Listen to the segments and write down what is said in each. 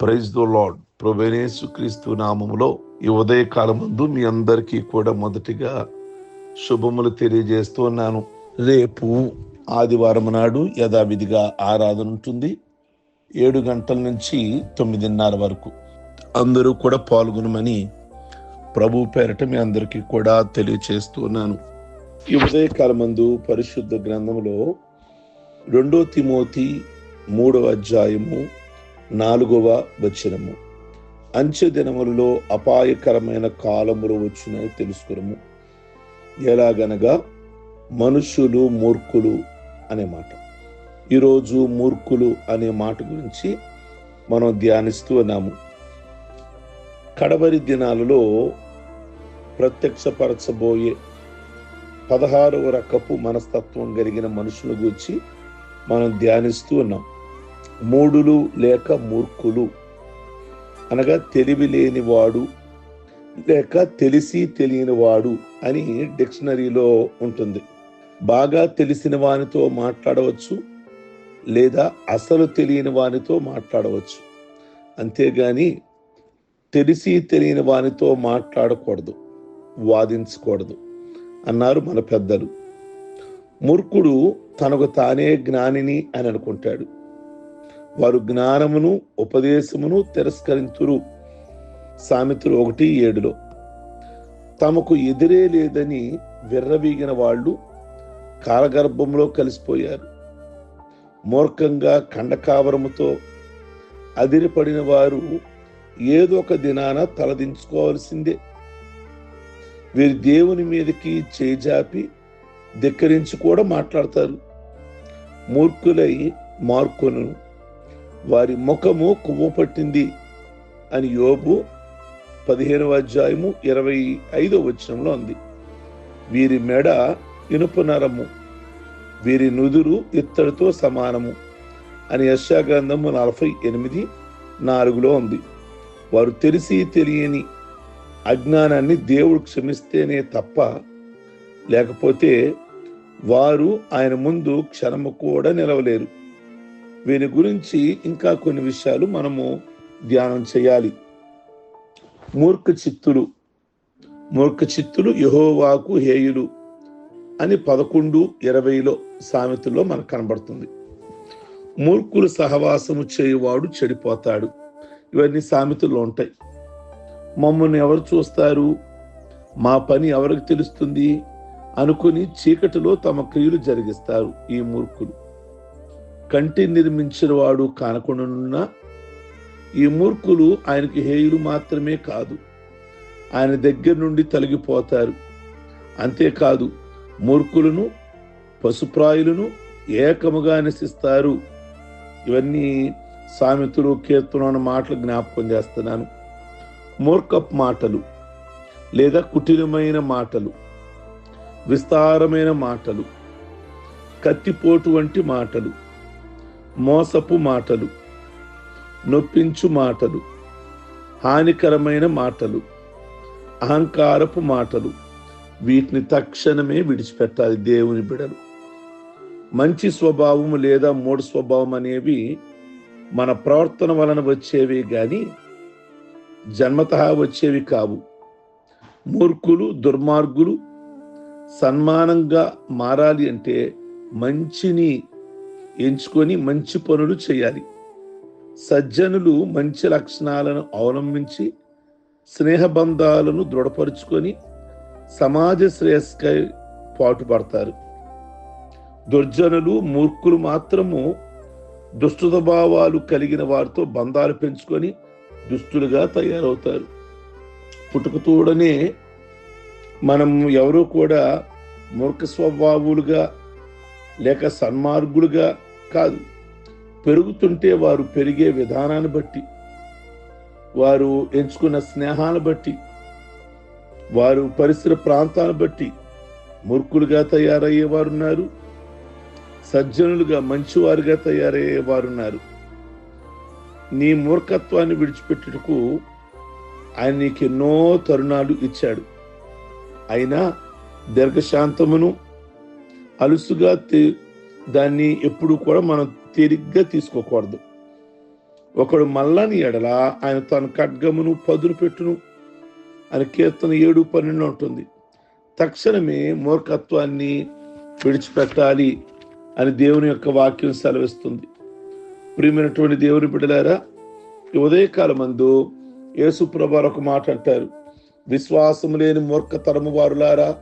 Praise దో lord ప్రొవేనేసు క్రీస్తు నామములో ఈ ఉదయ ముందు మీ అందరికీ కూడా మొదటిగా శుభములు తెలియజేస్తున్నాను రేపు ఆదివారం నాడు యథావిధిగా ఆరాధన ఉంటుంది. ఏడు గంటల నుంచి తొమ్మిదిన్నర వరకు అందరూ కూడా పాల్గొనమని ప్రభు పేరట మీ అందరికీ కూడా తెలియచేస్తున్నాను ఈ ఉదయకాలమందు పరిశుద్ధ గ్రంథంలో రెండో తిమోతి మూడవ అధ్యాయము నాలుగవ వచనము. అంచె దినములలో అపాయకరమైన కాలములు వచ్చునని తెలుసుకురము ఎలాగనగా మనుషులు మూర్ఖులు అనే మాట. ఈరోజు మూర్ఖులు అనే మాట గురించి మనం ధ్యానిస్తూ ఉన్నాము. కడవరి దినాలలో ప్రత్యక్షపరచబోయే పదహారవ రకపు మనస్తత్వం కలిగిన మనుషుల గురించి మనం ధ్యానిస్తూ ఉన్నాం. మూడులు లేక మూర్ఖులు. అనగా తెలివి లేనివాడు లేక తెలిసి తెలియని వాడు అని డిక్షనరీలో ఉంటుంది. బాగా తెలిసిన వానితో మాట్లాడవచ్చు లేదా అసలు తెలియని వానితో మాట్లాడవచ్చు. అంతేగాని తెలిసి తెలియని వానితో మాట్లాడకూడదు వాదించకూడదు అన్నారు మన పెద్దలు. మూర్ఖుడు తనకు తానే జ్ఞానిని అని అనుకుంటాడు. వారు జ్ఞానమును ఉపదేశమును తిరస్కరించురు సామెతలు ఒకటి ఏడులో తమకు ఎదురే లేదని విర్రవీగిన వాళ్ళు కాలగర్భంలో కలిసిపోయారు. మూర్ఖంగా కండకావరముతో అదిరిపడిన వారు ఏదో ఒక దినాన తలదించుకోవాల్సిందే. వీరి దేవుని మీదకి చేజాపి ధిక్కరించి కూడా మాట్లాడతారు. మూర్ఖులై మార్కొను వారి ముఖము కొవ్వు పట్టింది అని యోబు పదిహేనవ అధ్యాయము ఇరవై ఐదో వచనంలో ఉంది. వీరి మెడ ఇనుప నరము వీరి నుదురు ఇత్తడితో సమానము అని యశాగ్రంథము నలభై ఎనిమిది నాలుగులో ఉంది. వారు తెలిసి తెలియని అజ్ఞానాన్ని దేవుడు క్షమిస్తేనే తప్ప లేకపోతే వారు ఆయన ముందు క్షణము కూడా నిలవలేరు. వీరి గురించి ఇంకా కొన్ని విషయాలు మనము ధ్యానం చేయాలి. మూర్ఖ చిత్తులు మూర్ఖ చిత్తులు యహోవాకు హేయులు అని పదకొండు ఇరవైలో సామెతల్లో మనకు కనబడుతుంది. మూర్ఖులు సహవాసము చేయువాడు చెడిపోతాడు. ఇవన్నీ సామెతల్లో ఉంటాయి. మమ్మల్ని ఎవరు చూస్తారు? మా పని ఎవరికి తెలుస్తుంది? అనుకుని చీకటిలో తమ క్రియలు జరిగిస్తారు ఈ మూర్ఖులు. కంటి నిర్మించిన వాడు కానకుండా ఈ మూర్ఖులు ఆయనకి హేయులు మాత్రమే కాదు. ఆయన దగ్గర నుండి తొలగిపోతారు. అంతేకాదు మూర్ఖులను పశుప్రాయులను ఏకముగా నిశిస్తారు ఇవన్నీ సామెతలు కీర్తన మాటలు జ్ఞాపకం చేస్తున్నాను. మూర్ఖప్ మాటలు లేదా కుటిలమైన మాటలు విస్తారమైన మాటలు కత్తిపోటు వంటి మాటలు మోసపు మాటలు నొప్పించు మాటలు హానికరమైన మాటలు అహంకారపు మాటలు వీటిని తక్షణమే విడిచిపెట్టాలి దేవుని బిడలు. మంచి స్వభావము లేదా మూడు స్వభావం అనేవి మన ప్రవర్తన వలన వచ్చేవి కానీ జన్మత వచ్చేవి కావు. మూర్ఖులు దుర్మార్గులు సన్మానంగా మారాలి అంటే మంచిని ఎంచుకొని మంచి పనులు చేయాలి. సజ్జనులు మంచి లక్షణాలను అవలంబించి స్నేహబంధాలను దృఢపరుచుకొని సమాజ శ్రేయస్కై పాటుపడతారు. దుర్జనులు మూర్ఖులు మాత్రము దుష్ట స్వభావాలు కలిగిన వారితో బంధాలు పెంచుకొని దుస్తులుగా తయారవుతారు. పుట్టుకతోడనే మనం ఎవరూ కూడా మూర్ఖ స్వభావులుగా లేక సన్మార్గులుగా కాదు. పెరుగుతుంటే వారు పెరిగే విధానాన్ని బట్టి వారు ఎంచుకున్న స్నేహాన్ని బట్టి వారు పరిసర ప్రాంతాన్ని బట్టి మూర్ఖులుగా తయారయ్యేవారున్నారు సజ్జనులుగా మంచివారుగా తయారయ్యేవారు ఉన్నారు నీ మూర్ఖత్వాన్ని విడిచిపెట్టుటకు ఆయన నీకు ఎన్నో తరుణాలు ఇచ్చాడు. అయినా దీర్ఘశాంతమును అలుసుగా దాన్ని ఎప్పుడు కూడా మనం తేలిగ్గా తీసుకోకూడదు. ఒకడు మల్లని ఎడల ఆయన తన ఖడ్గమును పదును పెట్టును. అని కీర్తన ఏడు పన్నెండు ఉంటుంది. తక్షణమే మూర్ఖత్వాన్ని విడిచిపెట్టాలి అని దేవుని యొక్క వాక్యం సెలవిస్తుంది. ప్రియమైనటువంటి దేవుని బిడ్డలారా ఉదయకాలమందు ఉదయకాలం యేసుప్రభారు ఒక మాట అంటారు. విశ్వాసం లేని మూర్ఖతరము వారులారా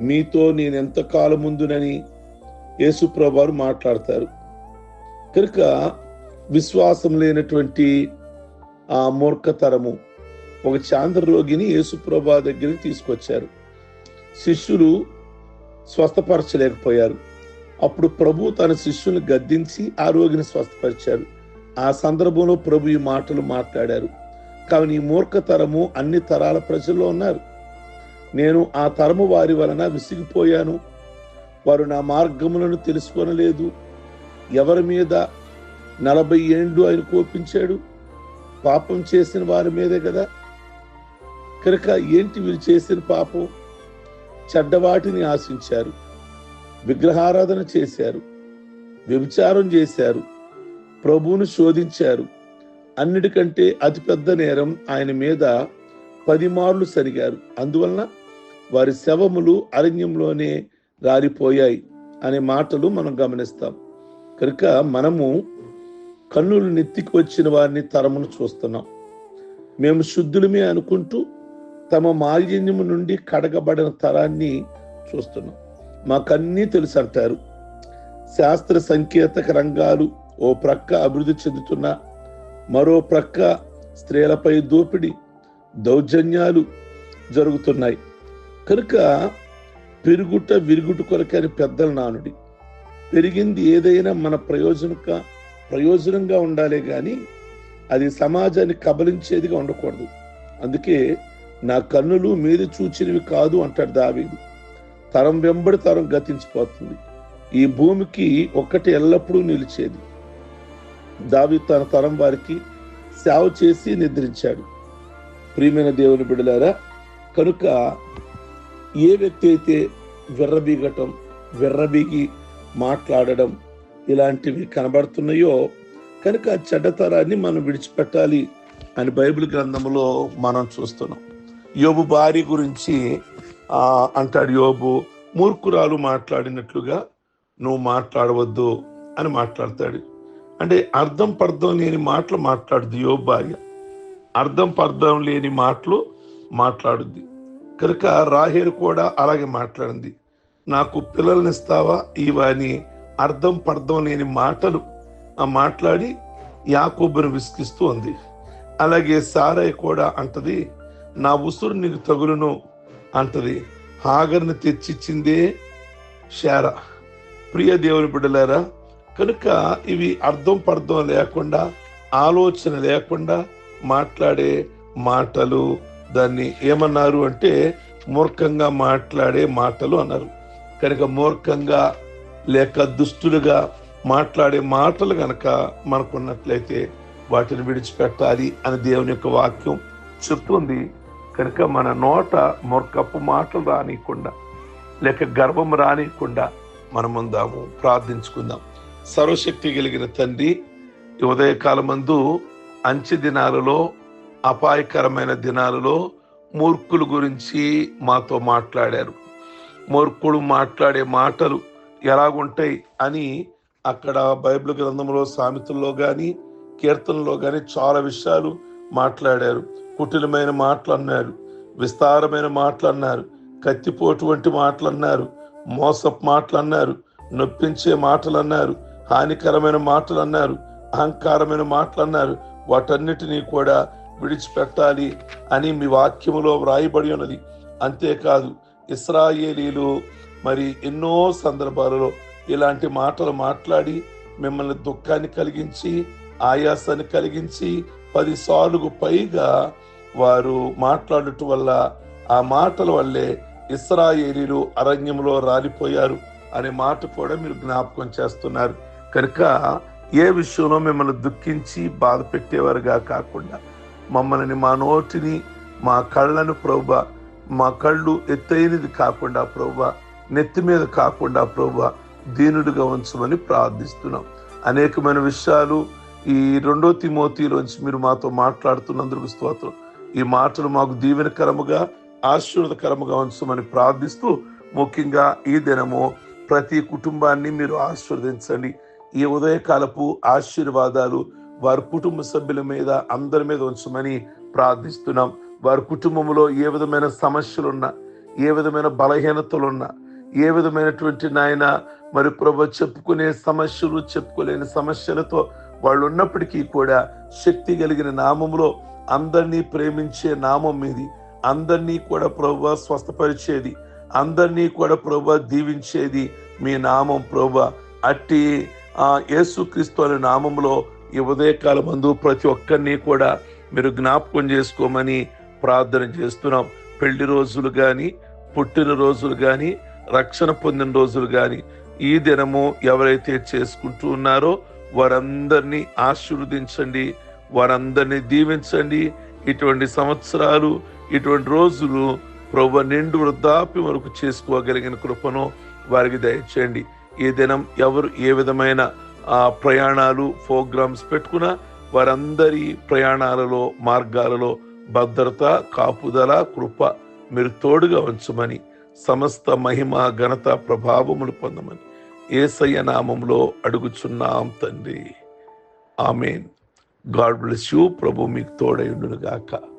మీతో నేను ఎంత కాలం ముందునని యేసుప్రభారు మాట్లాడతారు. కనుక విశ్వాసం లేనటువంటి ఆ మూర్ఖతరము ఒక చాంద్ర రోగిని యేసుప్రభా దగ్గరికి తీసుకొచ్చారు. శిష్యులు స్వస్థపరచలేకపోయారు. అప్పుడు ప్రభు తన శిష్యుని గద్దించి ఆ రోగిని స్వస్థపరిచారు. ఆ సందర్భంలో ప్రభు ఈ మాటలు మాట్లాడారు. కావున ఈ మూర్ఖతరము అన్ని తరాల ప్రజల్లో ఉన్నారు. నేను ఆ తరము వారి వలన విసిగిపోయాను. వారు నా మార్గములను తెలుసుకొనలేదు. ఎవరి మీద నలభై ఏండ్లు ఆయన కోపించాడు? పాపం చేసిన వారి మీదే కదా. కనుక ఏంటి వీరు చేసిన పాపం? చెడ్డవాటిని ఆశించారు. విగ్రహారాధన చేశారు. వ్యభిచారం చేశారు. ప్రభువును శోధించారు. అన్నిటికంటే అతిపెద్ద నేరం ఆయన మీద పది మార్లు సరిగారు. అందువలన వారి శవములు అరణ్యంలోనే రాలిపోయాయి అనే మాటలు మనం గమనిస్తాం. కనుక మనము కన్నులు నెత్తికి వచ్చిన వారిని తరమును చూస్తున్నాం. మేము శుద్ధులమే అనుకుంటూ తమ మాలిన్యము నుండి కడగబడిన తరాన్ని చూస్తున్నాం. మాకన్నీ తెలుసు అంటారు. శాస్త్ర సంకేతక రంగాలు ఓ ప్రక్క అభివృద్ధి చెందుతున్న మరో ప్రక్క స్త్రీలపై దోపిడీ దౌర్జన్యాలు జరుగుతున్నాయి. కనుక పెరుగుట విరుగుట కొరకని పెద్దల నానుడి. పెరిగింది ఏదైనా మన ప్రయోజనక ప్రయోజనంగా ఉండాలే కానీ అది సమాజాన్ని కబలించేదిగా ఉండకూడదు. అందుకే నా కన్నులు మీద చూచినవి కాదు అంటాడు దావీదు. తరం వెంబడి తరం గతించిపోతుంది. ఈ భూమికి ఒక్కటి ఎల్లప్పుడూ నిలిచేది. దావి తన తరం వారికి సేవ చేసి నిద్రించాడు. ప్రియమైన దేవుని బిడలారా కనుక ఏ వ్యక్తి అయితే విర్రబీగటం విర్రబీగి మాట్లాడడం ఇలాంటివి కనబడుతున్నాయో కనుక ఆ చెడ్డతరాన్ని మనం విడిచిపెట్టాలి అని బైబిల్ గ్రంథంలో మనం చూస్తున్నాం. యోబు భార్య గురించి అంటాడు యోబు మూర్ఖురాలు మాట్లాడినట్లుగా నువ్వు మాట్లాడవద్దు అని మాట్లాడతాడు. అంటే అర్థం పర్థం లేని మాటలు మాట్లాడుద్ది యోబు భార్య. అర్థం పర్థం లేని మాటలు మాట్లాడుద్ది. కనుక రాహేరు కూడా అలాగే మాట్లాడింది. నాకు పిల్లల్ని ఇస్తావా ఇవని అర్థం పర్థం లేని మాటలు మాట్లాడి యాకోబుని విసిగిస్తూ ఉంది అలాగే సారయ్య కూడా అంటది నా ఉసురు నీకు తగులును అంటది. హాగర్ని తెచ్చిచ్చిందే శార. ప్రియ దేవుని బిడ్డలారా కనుక ఇవి అర్థం పర్థం లేకుండా ఆలోచన లేకుండా మాట్లాడే మాటలు దాన్ని ఏమన్నారు అంటే మూర్ఖంగా మాట్లాడే మాటలు అన్నారు. కనుక మూర్ఖంగా లేక దుస్తులుగా మాట్లాడే మాటలు కనుక మనకున్నట్లయితే వాటిని విడిచిపెట్టాలి అని దేవుని యొక్క వాక్యం చెప్తుంది కనుక మన నోట మూర్ఖపు మాటలు రానియకుండా లేక గర్వం రానియకుండా మనం ఉందాము ప్రార్థించుకుందాం. సర్వశక్తి కలిగిన తండ్రి ఉదయకాలమందు అంచె దినాలలో అపాయకరమైన దినాలలో మూర్ఖుల గురించి మాతో మాట్లాడారు. మూర్ఖుడు మాట్లాడే మాటలు ఎలాగుంటాయి అని అక్కడ బైబిల్ గ్రంథంలో సామెతల్లో కానీ కీర్తనలో కానీ చాలా విషయాలు మాట్లాడారు. కుటిలమైన మాటలు అన్నారు విస్తారమైన మాటలు అన్నారు కత్తిపోటు వంటి మాటలు అన్నారు మోసపు మాటలు అన్నారు నొప్పించే మాటలు అన్నారు హానికరమైన మాటలు అన్నారు అహంకారమైన మాటలు అన్నారు వాటన్నిటినీ కూడా విడిచిపెట్టాలి అని మీ వాక్యములో వ్రాయబడి ఉన్నది. అంతేకాదు ఇస్రాయేలీలు మరి ఎన్నో సందర్భాలలో ఇలాంటి మాటలు మాట్లాడి మిమ్మల్ని దుఃఖాన్ని కలిగించి ఆయాసాన్ని కలిగించి పది సార్లుకు పైగా వారు మాట్లాడటం వల్ల ఆ మాటల వల్లే ఇస్రాయేలీలు అరణ్యంలో రాలిపోయారు అనే మాట కూడా మీరు జ్ఞాపకం చేస్తున్నారు. కనుక ఏ విషయంలో మిమ్మల్ని దుఃఖించి బాధ పెట్టేవారుగా కాకుండా మమ్మల్ని మా నోటిని మా కళ్ళను ప్రభు మా కళ్ళు ఎత్తైనది కాకుండా ప్రభు నెత్తి మీద కాకుండా ప్రభు దీనుడిగా ఉంచమని ప్రార్థిస్తున్నాం. అనేకమైన విషయాలు ఈ రెండో తిమోతిలోంచి మీరు మాతో మాట్లాడుతున్నందుకు స్తోత్రం. ఈ మాటలు మాకు దీవెనకరముగా ఆశీర్వదకరముగా ఉంచమని ప్రార్థిస్తూ ముఖ్యంగా ఈ దినము ప్రతి కుటుంబాన్ని మీరు ఆశీర్వదించండి. ఈ ఉదయకాలపు ఆశీర్వాదాలు వారి కుటుంబ సభ్యుల మీద అందరి మీద ఉంచమని ప్రార్థిస్తున్నాం. వారి కుటుంబంలో ఏ విధమైన సమస్యలున్నా ఏ విధమైన బలహీనతలున్నా ఏ విధమైనటువంటి నాయన మరి ప్రభు చెప్పుకునే సమస్యలు చెప్పుకోలేని సమస్యలతో వాళ్ళు ఉన్నప్పటికీ కూడా శక్తి కలిగిన నామములో అందరినీ ప్రేమించే నామం మీది. అందరినీ కూడా ప్రభు స్వస్థపరిచేది. అందరినీ కూడా ప్రభు దీవించేది మీ నామం ప్రభు. అట్టి ఆ యేసుక్రీస్తు అనే నామంలో ఈ ఉదయకాలం మందు ప్రతి ఒక్కరిని కూడా మీరు జ్ఞాపకం చేసుకోమని ప్రార్థన చేస్తున్నాం. పెళ్ళి రోజులు కానీ పుట్టిన రోజులు కానీ రక్షణ పొందిన రోజులు కానీ ఈ దినము ఎవరైతే చేసుకుంటూ ఉన్నారో వారందరినీ ఆశీర్వదించండి వారందరినీ దీవించండి. ఇటువంటి సంవత్సరాలు ఇటువంటి రోజులు ప్రభు నిండు వృద్ధాప్యం వరకు చేసుకోగలిగిన కృపను వారికి దయచేయండి. ఈ దినం ఎవరు ఏ విధమైన ప్రయాణాలు ప్రోగ్రామ్స్ పెట్టుకున్న వారందరి ప్రయాణాలలో మార్గాలలో భద్రత కాపుదల కృప మీరు తోడుగా ఉంచమని సమస్త మహిమ ఘనత ప్రభావములు పొందమని ఏసయ్య నామంలో అడుగుచున్నాం తండ్రి. ఆమెన్. God bless you. ప్రభు మీకు తోడైండును గాక